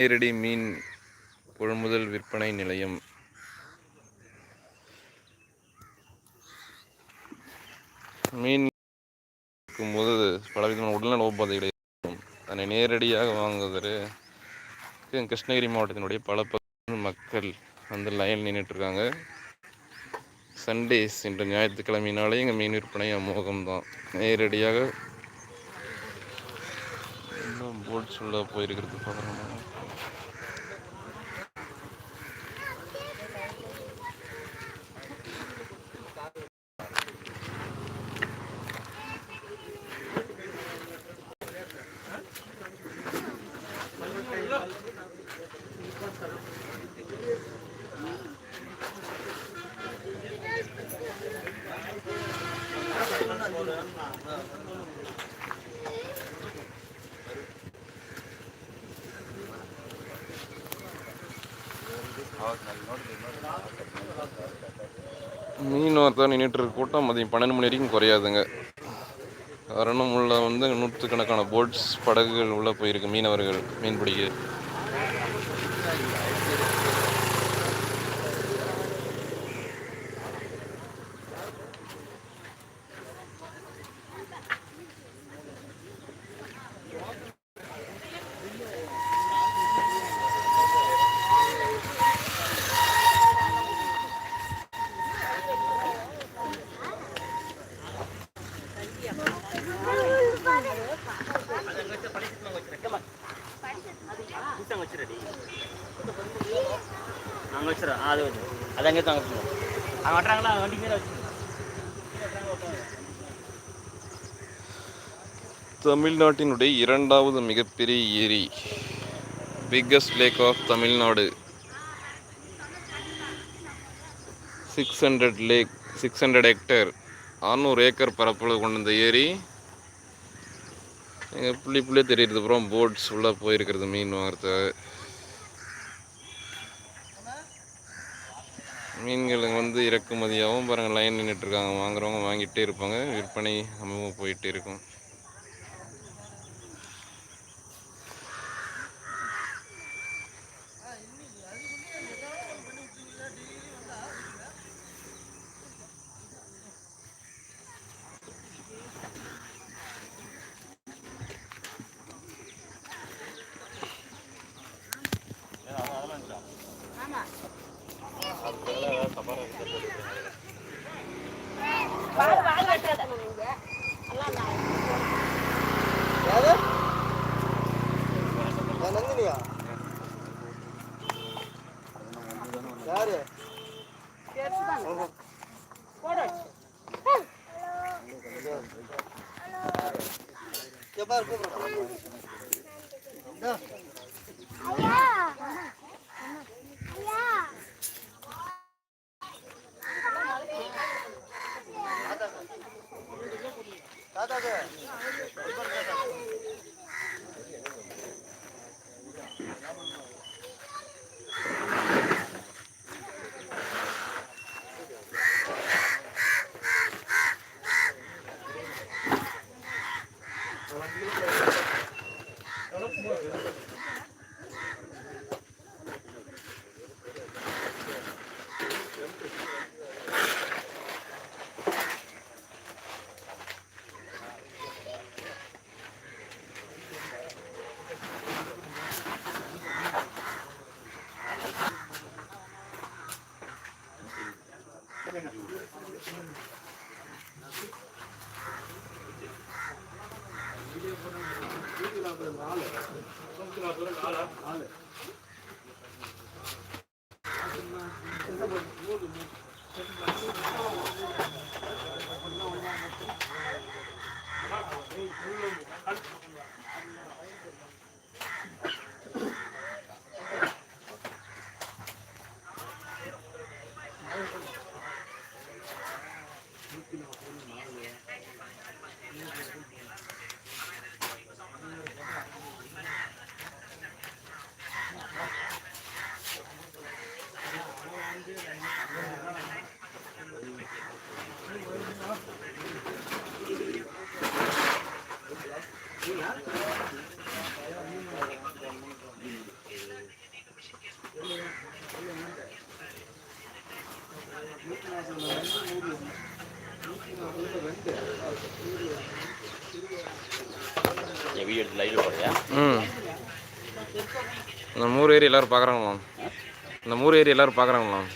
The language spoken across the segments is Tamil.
நேரடி மீன் கொள்முதல் விற்பனை நிலையம். மீன் போது பலவிதமான உடல்நல உபாதைகளை ஏற்படும். அதனை நேரடியாக வாங்குவதற்கு கிருஷ்ணகிரி மாவட்டத்தினுடைய பல பகுதிகளில் மக்கள் வந்து லைன் நின்றுட்டு இருக்காங்க சண்டேஸ் என்ற ஞாயிற்றுக்கிழமையினாலே இங்கே மீன் விற்பனை அமோகம் தான் நேரடியாக இன்னும் போட்ஸ் உள்ள போயிருக்கிறது. பார்க்குறோம் மீன் வார்த்தா நின்றுட்டு இருக்க கூட்டம் மதியம் பன்னெண்டு மணி வரைக்கும் குறையாதுங்க. காரணம் உள்ள வந்து நூற்றுக்கணக்கான போட்ஸ் படகுகள் உள்ளே போயிருக்கு மீனவர்கள் மீன் பிடிக்க அங்கே வச்சிடறோம் அது வச்சு அது அங்கே தான் அங்கே வட்டுறாங்களா வண்டி மேலே வச்சு. தமிழ்நாட்டினுடைய இரண்டாவது மிகப்பெரிய ஏரி biggest lake of Tamil Nadu. Six hundred lake six hundred hectare அறநூறு ஏக்கர் பரப்பளவு கொண்ட இந்த ஏரி. எங்கள் புள்ளி புள்ளியே தெரியுறது அப்புறம் போட்ஸ் உள்ளே போயிருக்கிறது மீன் வாங்குறது மீன்கள் வந்து இறக்குமதியாகவும் பாருங்கள் லைன் நின்றுட்டு இருக்காங்க. வாங்குறவங்க வாங்கிட்டே இருப்பாங்க. விற்பனை சமூகம் போயிட்டே இருக்கும். வீடியோ எடுத்து லைவ்ல போடுறியா ம். நம்ம ஊர் ஏரி எல்லோரும் பார்க்குறாங்களாம். நம்ம ஊர் ஏரி எல்லோரும் பார்க்குறாங்களாம்.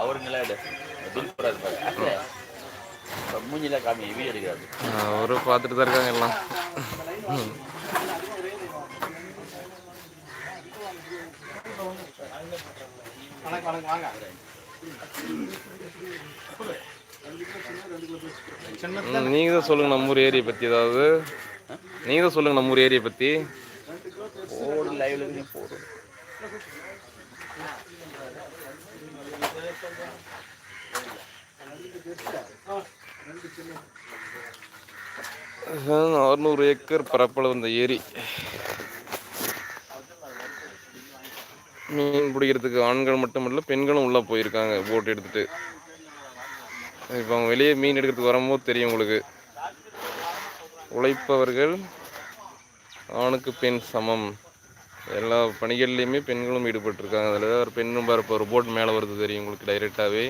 அவருங்களா எடு பில் போடாது பாரு மூஞ்சில காமி வீடியோ எடுக்காது அவரும் பார்த்துட்டு தான் இருக்காங்க எல்லாம். ம், நீங்க தான் சொல்லுங்க நம்ம ஊர் ஏரியை பற்றி ஏதாவது. நீங்க தான் சொல்லுங்க நம்ம ஊர் ஏரியை பற்றி போடு லைவ்ல இருந்து போடு. அறுநூறு ஏக்கர் பரப்பளவு இந்த ஏரி. மீன் பிடிக்கிறதுக்கு ஆண்கள் மட்டுமல்ல பெண்களும் உள்ளே போயிருக்காங்க போட் எடுத்துகிட்டு இப்போ அவங்க வெளியே மீன் எடுக்கிறதுக்கு வரும்போது தெரியும் உங்களுக்கு. உழைப்பவர்கள் ஆணுக்கு பெண் சமம். எல்லா பணிகள்லேயுமே பெண்களும் ஈடுபட்டிருக்காங்க. அதில் ஒரு பெண்ணும் பார்ப்போம் ஒரு போட் மேலே வருது தெரியும் உங்களுக்கு டைரெக்டாகவே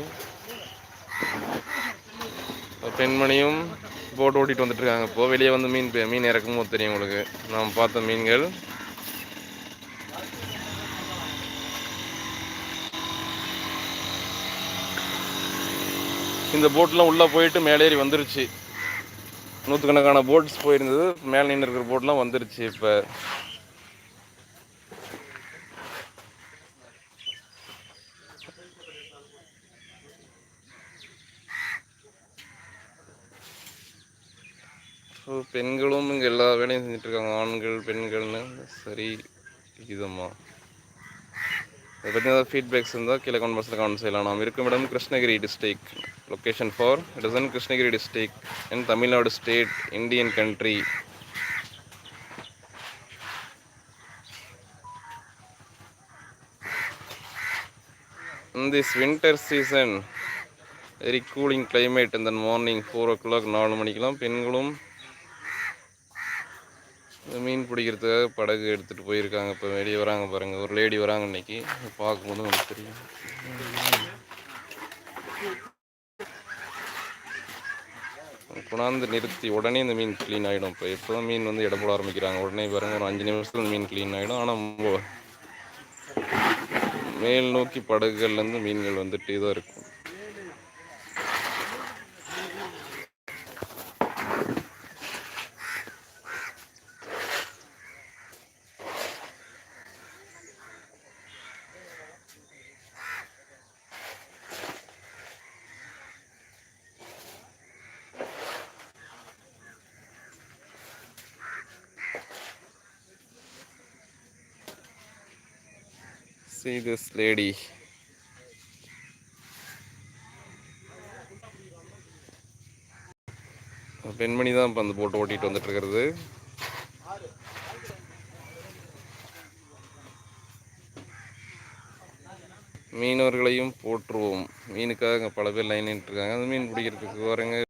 பெண்மணியும் போட் ஓட்டிகிட்டு வந்துட்டுருக்காங்க இப்போது இப்போ வெளியே வந்து மீன் மீன் இறக்கும் போது தெரியும் உங்களுக்கு. நாம் பார்த்த மீன்கள் இந்த போட்லாம் உள்ளே போயிட்டு மேலேறி வந்துருச்சு. நூற்றுக்கணக்கான போட்ஸ் போயிருந்தது. மேலே நின்று இருக்கிற போட்லாம் வந்துருச்சு இப்போ. ஸோ பெண்களும் இங்கே எல்லா வேலையும் செஞ்சிட்ருக்காங்க ஆண்கள் பெண்கள்னு? சரி விகிதமாக இதை பற்றி ஏதாவது ஃபீட்பேக்ஸ் இருந்தால் கீழே கமெண்ட் பாக்ஸில் கமெண்ட் செய்யலாம். நாம் இருக்கும் இடம் Krishnagiri district location for it is in Krishnagiri district in Tamil Nadu state Indian country in this winter season very cooling climate இந்த மார்னிங் ஃபோர் ஓ கிளாக் நாலு மணிக்கெல்லாம் பெண்களும் மீன் பிடிக்கிறதுக்காக படகு எடுத்துகிட்டு போயிருக்காங்க. இப்போ வெளியே வராங்க பாருங்கள் ஒரு லேடி வராங்க இன்னைக்கு. பார்க்கும்போது நமக்கு தெரியும். கொண்டாந்து நிறுத்தி உடனே இந்த மீன் க்ளீன் ஆகிடும் இப்போ இப்போ தான் மீன் வந்து இடம் போட ஆரம்பிக்கிறாங்க. உடனே பாருங்க ஒரு அஞ்சு நிமிஷத்தில் மீன் க்ளீன் ஆகிடும் ஆனால் மேல் நோக்கி படகுகள்லேருந்து மீன்கள் வந்துட்டே தான் இருக்கும். See this lady. பெண்மணி தான் இப்போ அந்த போட்டு ஓட்டிட்டு வந்துட்டு இருக்கிறது. மீனவர்களையும் போற்றுவோம். மீனுக்காக இங்க பல பேர் லைன் இருக்காங்க. அந்த மீன் பிடிக்கிறதுக்கு வரங்க.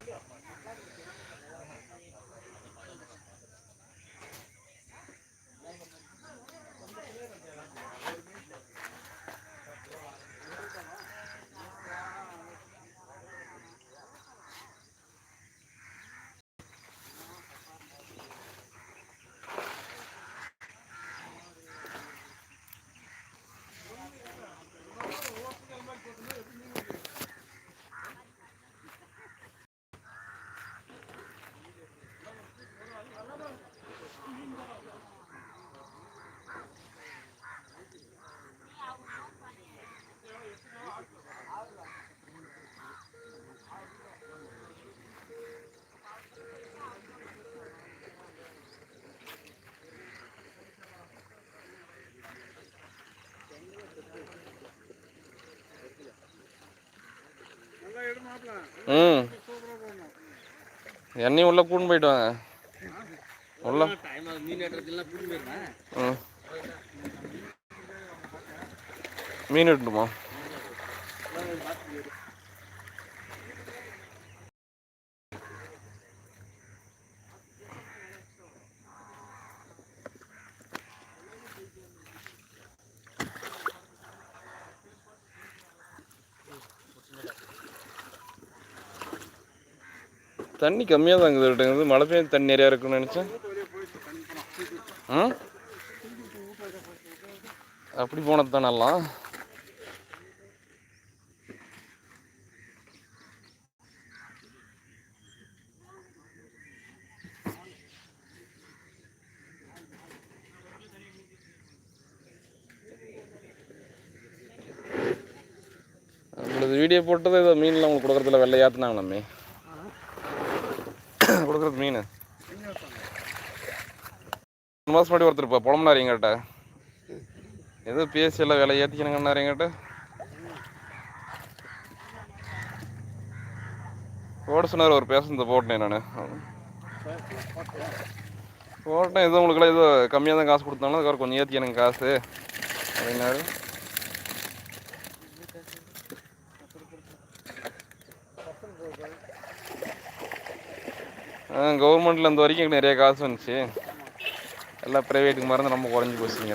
ம். என்னையும் உள்ள கூண்டு போயிட்டு வாங்க. உள்ள. ம். மீன் எடுத்துமா தண்ணி கம்மியாக தான் இருக்குது மழை பெய்ய தண்ணி நிறையா இருக்குன்னு நினச்சேன். ஆ அப்படி போனது தான் நல்லா. வீடியோ போட்டது ஏதோ மீன்லாம் உங்களுக்கு கொடுக்குறதுல வெள்ளையாத்துனாங்க நம்ம கொடுக்குறது மீன். ரெண்டு மாதம் முன்னாடி ஒருத்தர் இப்போ புலம்புனார் எங்கிட்ட ஏதோ பேசி எல்லாம் விலை ஏற்றிக்கணுங்கன்னாரு எங்கிட்ட போட சொன்னார் ஒரு பேசுனது போட்டேன் நான். போட்டேன் ஏதோ உங்களுக்குலாம் ஏதோ கம்மியாக தான் காசு கொடுத்தாலும் அதுக்கப்புறம் கொஞ்சம் ஏற்றிக்கணுங்க காசு அப்படின்னாரு. கவர்மெண்ட்டில் இந்த வரைக்கும் எனக்கு நிறைய காசு வந்துச்சு. எல்லாம் ப்ரைவேட்டுக்கு மறந்து ரொம்ப குறைஞ்சி போச்சுங்க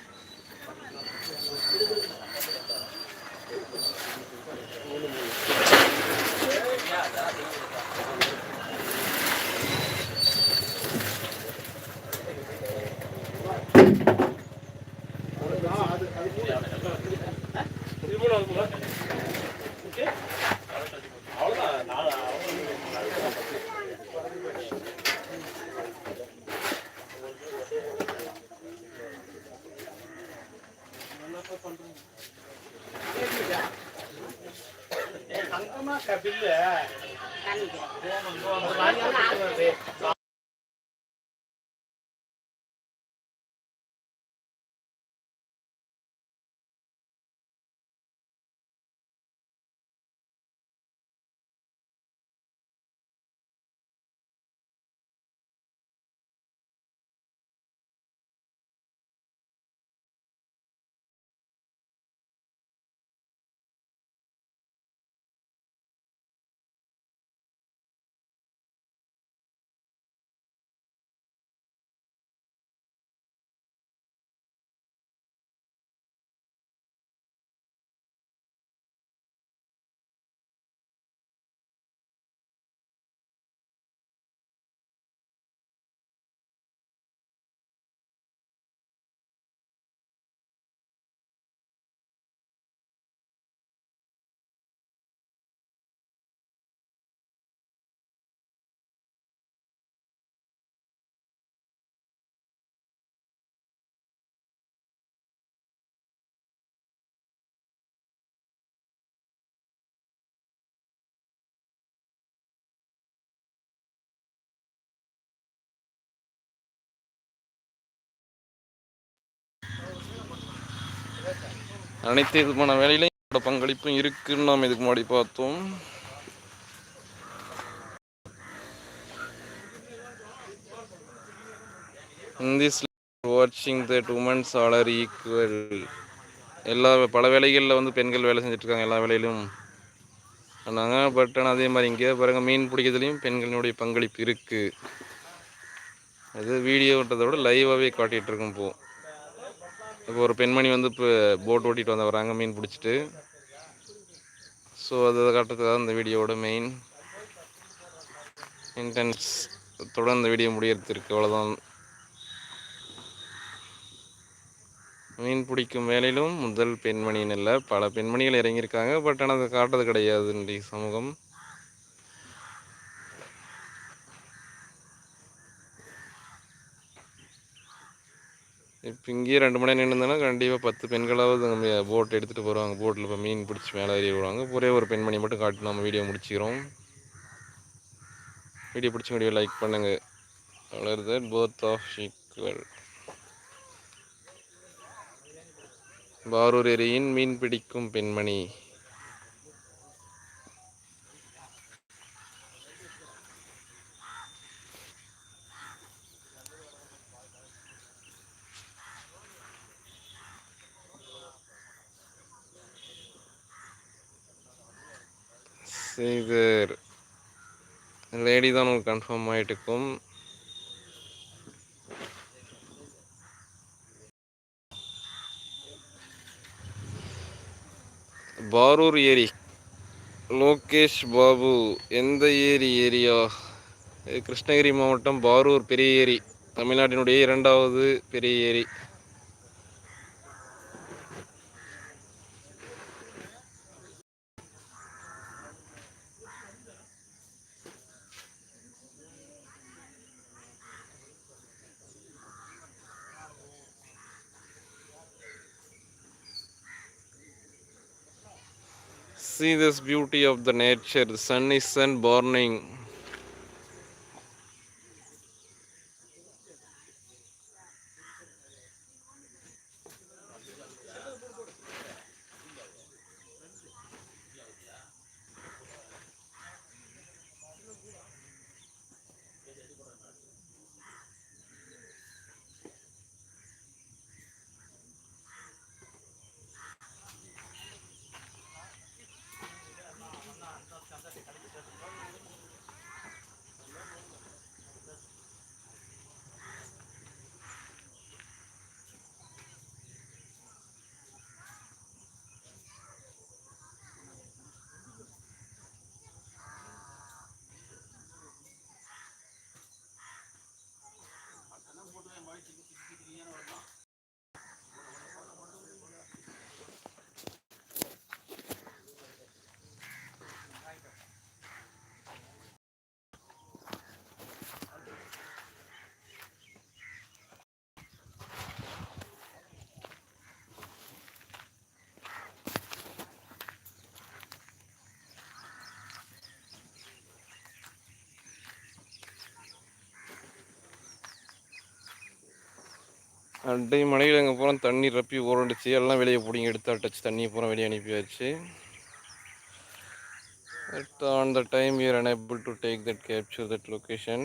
அனைத்து விதமான வேலையிலையும் என்னோட பங்களிப்பும் இருக்குன்னு நாம் இதுக்கு முன்னாடி பார்த்தோம். இன் திஸ் வாட்சிங் தட் women's all ஈக்குவல் எல்லா பல வேலைகளில் வந்து பெண்கள் வேலை செஞ்சுட்ருக்காங்க எல்லா வேலையிலும். நாங்கள் பட் ஆனால் அதே மாதிரி இங்கே பாருங்கள் மீன் பிடிக்கிறதுலையும் பெண்களினுடைய பங்களிப்பு இருக்குது அது வீடியோன்றதை விட லைவாகவே காட்டிகிட்ருக்கும் இப்போது இப்போ ஒரு பெண்மணி வந்து இப்போ போட் ஓட்டிகிட்டு வந்து வராங்க மீன் பிடிச்சிட்டு. ஸோ அதை காட்டுறதுக்காக இந்த வீடியோவோட மெயின் இன்டென்ஸ் தொடர்ந்து இந்த வீடியோ முடியறதுக்கு அவ்வளோதான் மீன் பிடிக்கும் வேலையிலும் முதல் பெண்மணின்னு இல்லை பல பெண்மணிகள் இறங்கியிருக்காங்க பட் ஆனால் அதை காட்டுறது கிடையாது இன்றைய சமூகம். இப்போ இங்கேயே ரெண்டு மணி நேரம் நின்றுனா கண்டிப்பாக பத்து பெண்களாவது நம்ம போட் எடுத்துகிட்டு போகிறாங்க போட்டில் இப்போ மீன் பிடிச்சி மேலே ஏறி விடுவாங்க ஒரே ஒரு பெண்மணி மட்டும் காட்டி நம்ம வீடியோ முடிச்சுக்கிறோம். வீடியோ பிடிச்ச வீடியோ லைக் பண்ணுங்கள் வளருது. போத் ஆஃப் ஈக்குவல் பாரூர் ஏரியின் மீன் பிடிக்கும் பெண்மணி சேகர் லேடி தான் உங்களுக்கு கன்ஃபார்ம் ஆகிட்டு இருக்கும் பாரூர் ஏரி. லோகேஷ் பாபு எந்த ஏரி ஏரியா? கிருஷ்ணகிரி மாவட்டம் பாரூர் பெரிய ஏரி. தமிழ்நாட்டினுடைய இரண்டாவது பெரிய ஏரி. See this beauty of the nature. The sun is sun burning. அண்டை மலையில் எங்கே போகிறோம் தண்ணி ரப்பி உரண்டுச்சு எல்லாம் வெளியே பிடிங்கி எடுத்து அட்டச்சு தண்ணியை பூரா வெளியே அனுப்பியாச்சு. On the time time we are to take that that that location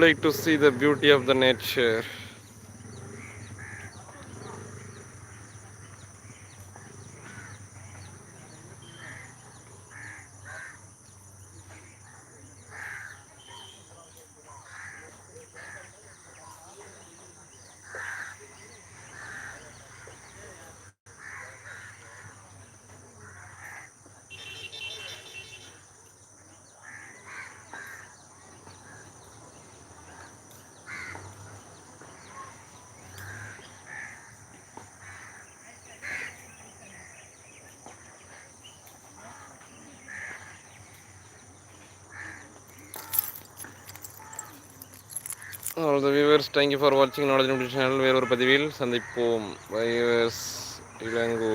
like to see the beauty of the nature. அவ்வளோ வியூவர்ஸ் தேங்க்யூ ஃபார் வாட்சிங் நாலேஜ் நியூட்ரிஷன் சேனல் வேறொரு பதிவில் சந்திப்போம் வைவர்ஸ் இளங்கோ